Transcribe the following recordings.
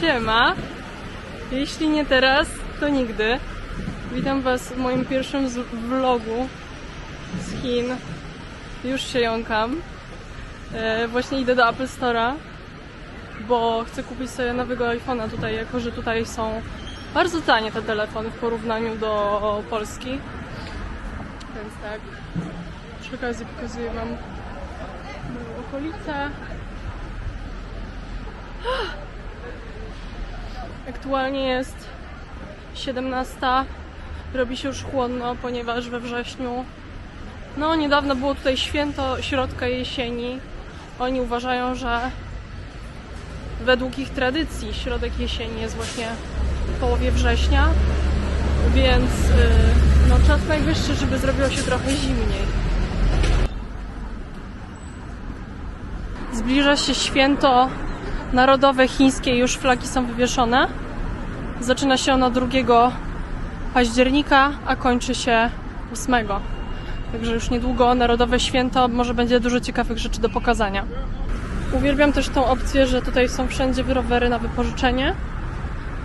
Siema. Jeśli nie teraz, to nigdy. Witam Was w moim pierwszym vlogu z Chin. Już się jąkam. E, właśnie idę do Apple Store'a, bo chcę kupić sobie nowego iPhone'a tutaj, jako że tutaj są bardzo tanie te telefony w porównaniu do Polski. Więc tak. Przy okazji pokazuję Wam moją okolicę. Aktualnie jest 17. Robi się już chłodno, ponieważ we wrześniu. No, niedawno było tutaj święto środka jesieni. Oni uważają, że według ich tradycji środek jesieni jest właśnie w połowie września, więc yy, no, czas najwyższy, żeby zrobiło się trochę zimniej. Zbliża się święto narodowe chińskie, już flagi są wywieszone. Zaczyna się ono 2 października, a kończy się 8. Także już niedługo narodowe święto, może będzie dużo ciekawych rzeczy do pokazania. Uwielbiam też tą opcję, że tutaj są wszędzie rowery na wypożyczenie,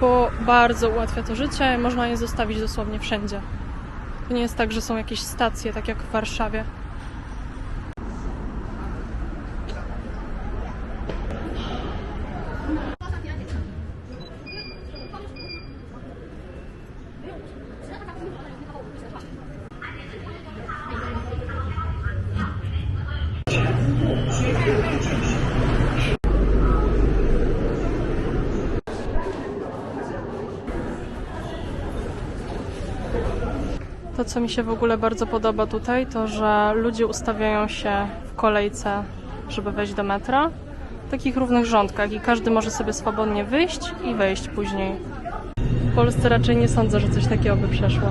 bo bardzo ułatwia to życie, można je zostawić dosłownie wszędzie. To nie jest tak, że są jakieś stacje, tak jak w Warszawie. Co mi się w ogóle bardzo podoba tutaj, to że ludzie ustawiają się w kolejce, żeby wejść do metra. W takich równych rządkach i każdy może sobie swobodnie wyjść i wejść później. W Polsce raczej nie sądzę, że coś takiego by przeszło.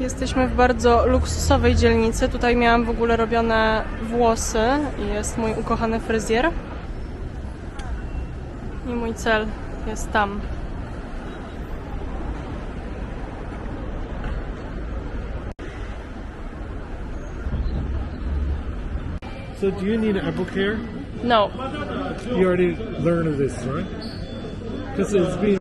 Jesteśmy w bardzo luksusowej dzielnicy. Tutaj miałam w ogóle robione włosy i jest mój ukochany fryzjer. I mój cel jest tam. So do you need Apple Care? No, You already learned of this, right? Because it's been.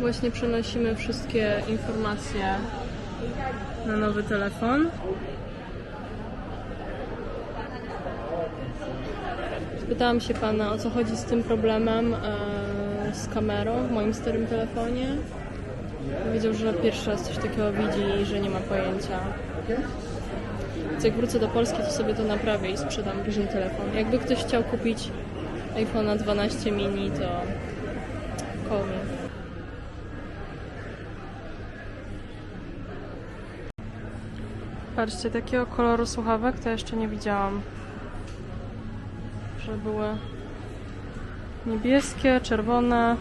Właśnie przenosimy wszystkie informacje na nowy telefon. Spytałam się pana, o co chodzi z tym problemem e, z kamerą w moim starym telefonie. Powiedział, że pierwszy raz coś takiego widzi i że nie ma pojęcia. Więc jak wrócę do Polski, to sobie to naprawię i sprzedam później telefon. Jakby ktoś chciał kupić iPhone'a 12 mini, to call me. Patrzcie, takiego koloru słuchawek to jeszcze nie widziałam. Że były niebieskie, czerwone.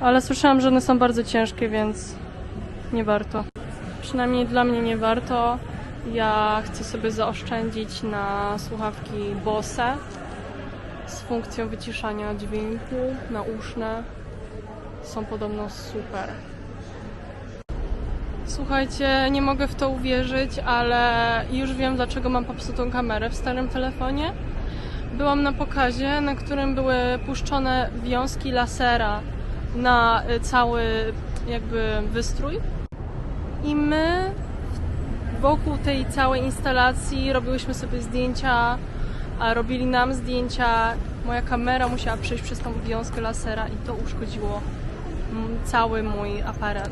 Ale słyszałam, że one są bardzo ciężkie, więc nie warto. Przynajmniej dla mnie nie warto. Ja chcę sobie zaoszczędzić na słuchawki Bose z funkcją wyciszania dźwięku nauszne. Są podobno super. Słuchajcie, nie mogę w to uwierzyć, ale już wiem, dlaczego mam popsutą kamerę w starym telefonie. Byłam na pokazie, na którym były puszczone wiązki lasera na y, cały jakby wystrój. I my wokół tej całej instalacji robiłyśmy sobie zdjęcia, a robili nam zdjęcia. Moja kamera musiała przejść przez tą wiązkę lasera i to uszkodziło mm, cały mój aparat.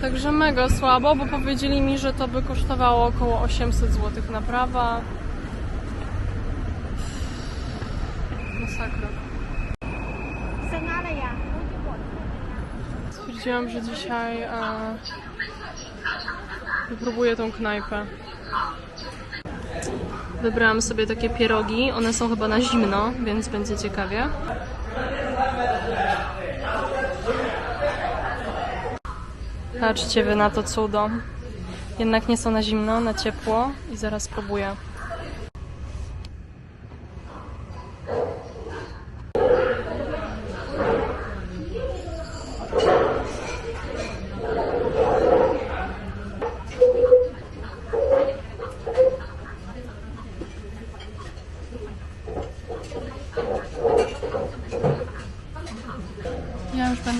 Także mega słabo, bo powiedzieli mi, że to by kosztowało około 800 zł naprawa. Masakra. Stwierdziłam, że dzisiaj e, wypróbuję tą knajpę. Wybrałam sobie takie pierogi. One są chyba na zimno, więc będzie ciekawie. Patrzcie wy na to cudo. Jednak nie są na zimno, na ciepło i zaraz spróbuję.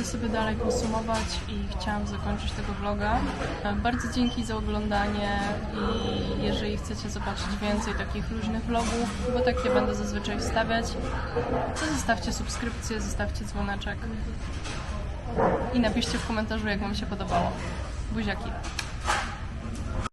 Sobie dalej konsumować i chciałam zakończyć tego vloga. E, Bardzo dzięki za oglądanie i jeżeli chcecie zobaczyć więcej takich luźnych vlogów, bo takie będę zazwyczaj wstawiać, to zostawcie subskrypcję, zostawcie dzwoneczek i napiszcie w komentarzu, jak Wam się podobało. Buziaki.